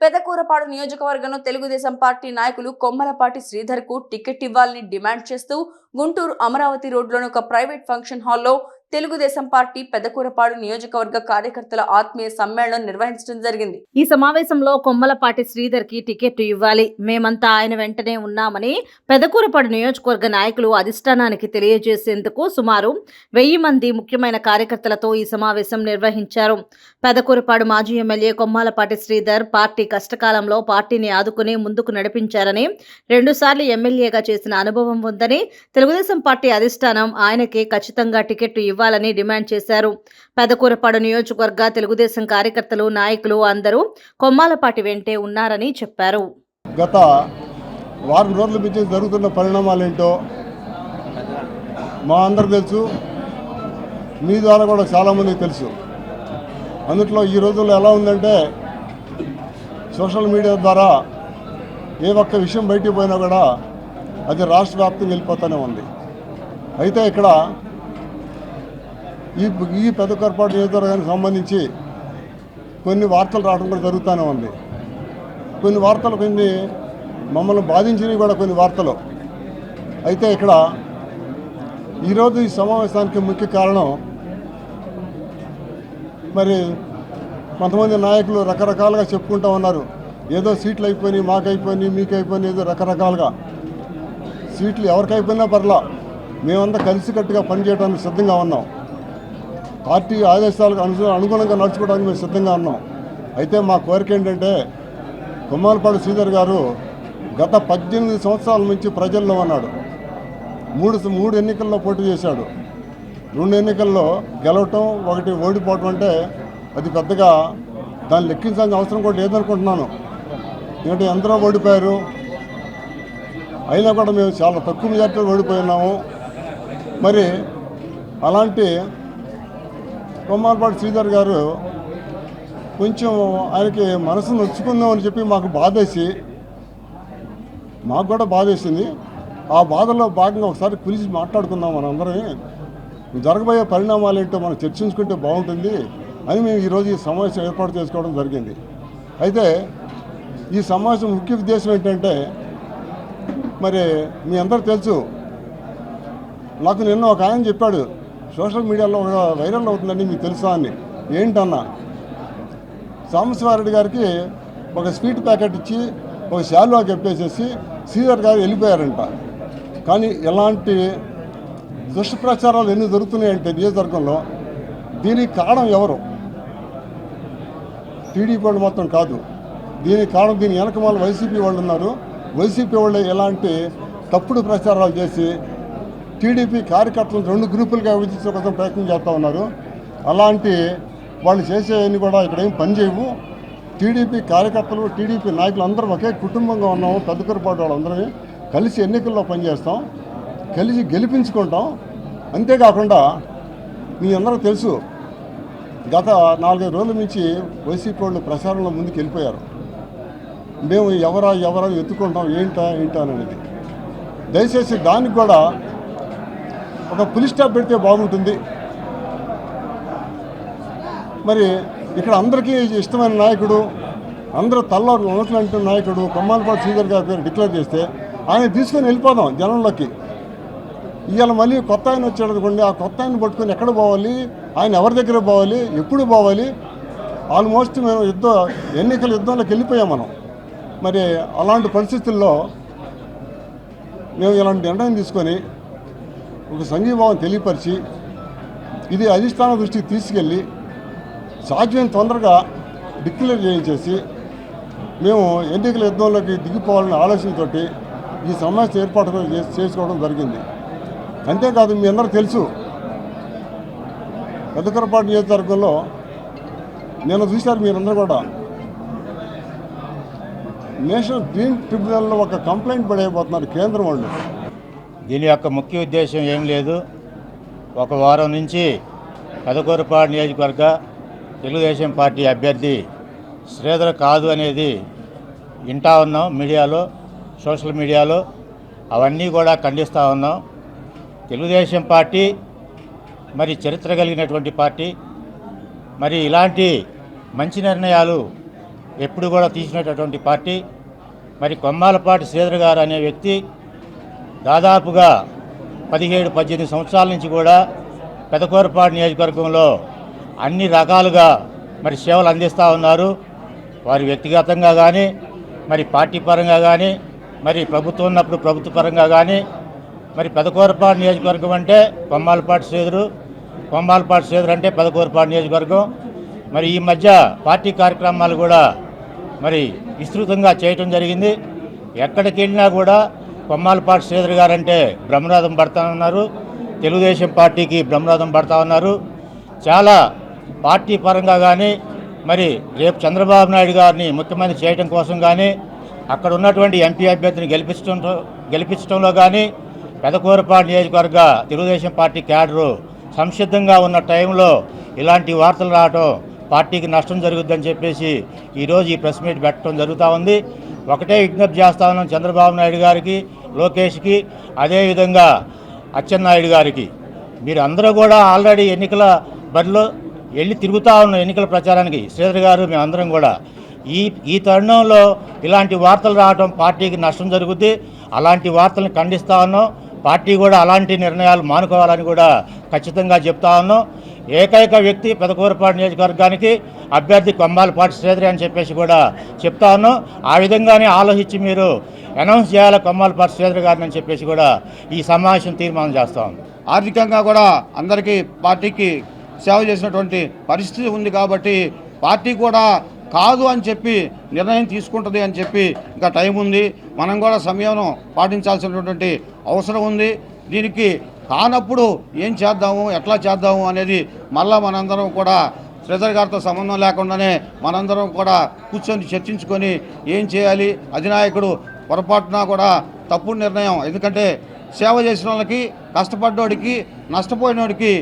పెదకూరపాడు నియోజకవర్గంలో తెలుగుదేశం పార్టీ నాయకులు కొమ్మలపాటి శ్రీధర్కు టికెట్ ఇవ్వాలని డిమాండ్ చేస్తూ గుంటూరు అమరావతి రోడ్లోని ఒక ప్రైవేట్ ఫంక్షన్ హాల్లో తెలుగుదేశం పార్టీ పెదకూరపాడు నియోజకవర్గ కార్యకర్తల ఆత్మీయ సమ్మేళనం నిర్వహించడం జరిగింది. ఈ సమావేశంలో కొమ్మలపాటి శ్రీధర్కి టికెట్ ఇవ్వాలి. మేమంతా ఆయన వెంటనే ఉన్నామని పెదకూరపాడు నియోజకవర్గ నాయకులు అధిష్టానానికి తెలియజేసేందుకు సుమారు వెయ్యి మంది ముఖ్యమైన కార్యకర్తలతో ఈ సమావేశం నిర్వహించారు. పెదకూరపాడు మాజీ ఎమ్మెల్యే కొమ్మాలపాటి శ్రీధర్ పార్టీ కష్టకాలంలో పార్టీని ఆదుకుని ముందుకు నడిపించారని రెండుసార్లు ఎమ్మెల్యేగా చేసిన అనుభవం ఉందని తెలుగుదేశం పార్టీ అధిష్టానం ఆయనకి ఖచ్చితంగా టికెట్ ఇవ్వాలని డిమాండ్ చేశారు. పెదకూరపాడు నియోజకవర్గ తెలుగుదేశం కార్యకర్తలు నాయకులు అందరూ కొమ్మాలపాటి వెంటే ఉన్నారని చెప్పారు. గత వారం రోజుల నుంచి జరుగుతున్న పరిణామాలు ఏంటో మా అందరు తెలుసు. మీ ద్వారా కూడా చాలామందికి తెలుసు. అందుట్లో ఈ రోజుల్లో ఎలా ఉందంటే సోషల్ మీడియా ద్వారా ఏ ఒక్క విషయం బయటికి పోయినా కూడా అది రాష్ట్ర వ్యాప్తంగా వెళ్ళిపోతూనే ఉంది. అయితే ఇక్కడ ఈ ఈ పెద్ద కొరపాటు నియోజకవర్గానికి సంబంధించి కొన్ని వార్తలు రావడం కూడా జరుగుతూనే ఉంది. కొన్ని వార్తలు కొన్ని మమ్మల్ని బాధించినవి కూడా కొన్ని వార్తలు. అయితే ఇక్కడ ఈరోజు ఈ సమావేశానికి ముఖ్య కారణం మరి కొంతమంది నాయకులు రకరకాలుగా చెప్పుకుంటూ ఉన్నారు. ఏదో సీట్లు అయిపోయినాయి మాకు అయిపోయినాయి ఏదో రకరకాలుగా. సీట్లు ఎవరికైపోయినా పర్లా మేమంతా కలిసికట్టుగా పనిచేయడానికి సిద్ధంగా ఉన్నాం. పార్టీ ఆదేశాలకు అను అనుగుణంగా నడుచుకోవడానికి మేము సిద్ధంగా ఉన్నాం. అయితే మా కోరిక ఏంటంటే కొమ్మాలపాడు శ్రీధర్ గారు గత పద్దెనిమిది సంవత్సరాల నుంచి ప్రజల్లో ఉన్నాడు. మూడు మూడు ఎన్నికల్లో పోటీ చేశాడు. రెండు ఎన్నికల్లో గెలవటం ఒకటి ఓడిపోవటం అంటే అది పెద్దగా దాన్ని లెక్కించాల్సిన అవసరం కూడా లేదనుకుంటున్నాను. ఎందుకంటే ఎందరో ఓడిపోయారు. అయినా కూడా మేము చాలా తక్కువ మెజార్టీలో ఓడిపోయినాము మరి అలాంటి కొమ్మాలపాటి శ్రీధర్ గారు కొంచెం ఆయనకి మనసు నొచ్చుకుందాం అని చెప్పి మాకు బాధేసి మాకు కూడా బాధేసింది. ఆ బాధలో భాగంగా ఒకసారి పిలిచి మాట్లాడుకుందాం మనందరం జరగబోయే పరిణామాలు ఏంటో మనం చర్చించుకుంటే బాగుంటుంది అని మేము ఈరోజు ఈ సమావేశం ఏర్పాటు చేసుకోవడం జరిగింది. అయితే ఈ సమావేశం ముఖ్య ఉద్దేశం ఏంటంటే మరి మీ అందరూ తెలుసు నాకు నిన్న ఒక ఆయన చెప్పాడు సోషల్ మీడియాలో వైరల్ అవుతుందని మీకు తెలుసా అని. ఏంటన్నా? సాంబశివారెడ్డి గారికి ఒక స్వీట్ ప్యాకెట్ ఇచ్చి ఒక శాలువా చెప్పేసేసి సీఆర్ గారు వెళ్ళిపోయారంట. కానీ ఎలాంటి దుష్ప్రచారాలు ఎన్ని జరుగుతున్నాయంటే నియోజకవర్గంలో దీనికి కారణం ఎవరు? టీడీపీ వాళ్ళు మొత్తం కాదు. దీనికి కారణం దీని వెనక వాళ్ళు వైసీపీ వాళ్ళు ఉన్నారు. వైసీపీ వాళ్ళు ఎలాంటి తప్పుడు ప్రచారాలు చేసి టీడీపీ కార్యకర్తలు రెండు గ్రూపులుగా విభజించడం కోసం ప్రయత్నం చేస్తూ ఉన్నారు. అలాంటి వాళ్ళు చేసేవన్నీ కూడా ఇక్కడ ఏం పని చేయవు. టీడీపీ కార్యకర్తలు టీడీపీ నాయకులు అందరం ఒకే కుటుంబంగా ఉన్నాము పాటు వాళ్ళందరిని కలిసి ఎన్నికల్లో పనిచేస్తాం. కలిసి గెలిపించుకుంటాం. అంతేకాకుండా మీ అందరూ తెలుసు గత నాలుగైదు రోజుల నుంచి వైసీపీ వాళ్ళు ప్రచారంలో ముందుకు వెళ్ళిపోయారు మేము ఎవరా ఎవరా ఎత్తుకుంటాం ఏంటా ఏంటా అనేది. దయచేసి దానికి కూడా ఒక పులి స్టాప్ పెడితే బాగుంటుంది. మరి ఇక్కడ అందరికీ ఇష్టమైన నాయకుడు అందరూ తల్ల నోట్లు నాయకుడు కొమ్మాలపాటి శ్రీధర్ గారి పేరు డిక్లేర్ చేస్తే ఆయన తీసుకొని వెళ్ళిపోదాం జనంలోకి. ఇవాళ మళ్ళీ కొత్త ఆయన వచ్చాడు అనుకోండి ఆ కొత్త ఆయన పట్టుకొని ఎక్కడ పోవాలి? ఆయన ఎవరి దగ్గర పోవాలి? ఎప్పుడు పోవాలి? ఆల్మోస్ట్ మేము యుద్ధం ఎన్నికల యుద్ధంలోకి వెళ్ళిపోయాం మనం. మరి అలాంటి పరిస్థితుల్లో మేము ఇలాంటి నిర్ణయం తీసుకొని ఒక సంఘీభావం తెలియపరిచి ఇది అధిష్టాన దృష్టికి తీసుకెళ్ళి సాధ్యం తొందరగా డిక్లేర్ చేయించేసి మేము ఎన్నికల యుద్ధంలోకి దిగిపోవాలనే ఆలోచనతోటి ఈ సమావేశం ఏర్పాటు చేసుకోవడం జరిగింది. అంతేకాదు మీ అందరూ తెలుసు పెద్దకరపాటు నియోజకవర్గంలో నిన్న చూశారు మీరందరూ కూడా. నేషనల్ గ్రీన్ ట్రిబ్యునల్లో ఒక కంప్లైంట్ పడైపోతున్నారు కేంద్రం వాళ్ళు. దీని యొక్క ముఖ్య ఉద్దేశం ఏం లేదు. ఒక వారం నుంచి కదకూరపాడు నియోజకవర్గ తెలుగుదేశం పార్టీ అభ్యర్థి శ్రీధర్ కాదు అనేది వింటా ఉన్నాం మీడియాలో సోషల్ మీడియాలో. అవన్నీ కూడా ఖండిస్తూ ఉన్నాం. తెలుగుదేశం పార్టీ మరి చరిత్ర కలిగినటువంటి పార్టీ. మరి ఇలాంటి మంచి నిర్ణయాలు ఎప్పుడు కూడా తీసినటువంటి పార్టీ. మరి కొమ్మాలపాటి శ్రీధర్ గారు అనే వ్యక్తి దాదాపుగా పదిహేడు పద్దెనిమిది సంవత్సరాల నుంచి కూడా పెదకూరపాడు నియోజకవర్గంలో అన్ని రకాలుగా మరి సేవలు అందిస్తూ ఉన్నారు. వారి వ్యక్తిగతంగా కానీ మరి పార్టీ పరంగా కానీ మరి ప్రభుత్వం ఉన్నప్పుడు ప్రభుత్వ పరంగా కానీ మరి పెదకూరపాడు నియోజకవర్గం అంటే కొమ్మాలపాటి శ్రీధరు కొమ్మాలపాటి శ్రీధర్ అంటే పెదకూరపాడు నియోజకవర్గం. మరి ఈ మధ్య పార్టీ కార్యక్రమాలు కూడా మరి విస్తృతంగా చేయటం జరిగింది. ఎక్కడికి వెళ్ళినా కూడా కొమ్మాలపాటి శ్రీధర్ గారంటే బ్రహ్మనాథం పడతా ఉన్నారు తెలుగుదేశం పార్టీకి బ్రహ్మనాథం పడతా ఉన్నారు చాలా పార్టీ పరంగా కానీ మరి రేపు చంద్రబాబు నాయుడు గారిని ముఖ్యమంత్రి చేయడం కోసం కానీ అక్కడ ఉన్నటువంటి ఎంపీ అభ్యర్థిని గెలిపించడం గెలిపించడంలో కానీ పెదకూరపాడు నియోజకవర్గ తెలుగుదేశం పార్టీ క్యాడరు సంసిద్ధంగా ఉన్న టైంలో ఇలాంటి వార్తలు రావటం పార్టీకి నష్టం జరుగుద్దని చెప్పేసి ఈరోజు ఈ ప్రెస్ మీట్ పెట్టడం జరుగుతూ ఉంది. ఒకటే విజ్ఞప్తి చేస్తా ఉన్నాం చంద్రబాబు నాయుడు గారికి లోకేష్కి అదేవిధంగా అచ్చెన్నాయుడు గారికి. మీరు అందరూ కూడా ఆల్రెడీ ఎన్నికల బరిలో వెళ్ళి తిరుగుతూ ఉన్నాం ఎన్నికల ప్రచారానికి. శ్రీధర్ గారు మేమందరం కూడా. ఈ ఈ తరుణంలో ఇలాంటి వార్తలు రావడం పార్టీకి నష్టం జరుగుద్ది. అలాంటి వార్తలను ఖండిస్తా ఉన్నాం. పార్టీ కూడా అలాంటి నిర్ణయాలు మానుకోవాలని కూడా ఖచ్చితంగా చెప్తా ఉన్నాం. ఏకైక వ్యక్తి పెదకూరపాడు నియోజకవర్గానికి అభ్యర్థి కొమ్మాలపాటి శ్రీధరి అని చెప్పేసి కూడా చెప్తా ఉన్నాం. ఆ విధంగానే ఆలోచించి మీరు అనౌన్స్ చేయాలి కొమ్మాలపాటి శ్రీధరి గారిని అని చెప్పేసి కూడా ఈ సమావేశం తీర్మానం చేస్తాం ఆర్థికంగా కూడా అందరికీ పార్టీకి సేవ చేసినటువంటి పరిస్థితి ఉంది కాబట్టి పార్టీ కూడా కాదు అని చెప్పి నిర్ణయం తీసుకుంటుంది అని చెప్పి ఇంకా టైం ఉంది. మనం కూడా సమయం పాటించాల్సినటువంటి అవసరం ఉంది. దీనికి కానప్పుడు ఏం చేద్దాము ఎట్లా చేద్దాము అనేది మళ్ళా మనందరం కూడా శ్రీధర్ గారితో సంబంధం లేకుండానే మనందరం కూడా కూర్చొని చర్చించుకొని ఏం చేయాలి అధినాయకుడు పొరపాటున కూడా తప్పుడు నిర్ణయం. ఎందుకంటే సేవ చేసిన వాళ్ళకి కష్టపడ్డోడికి నష్టపోయినోడికి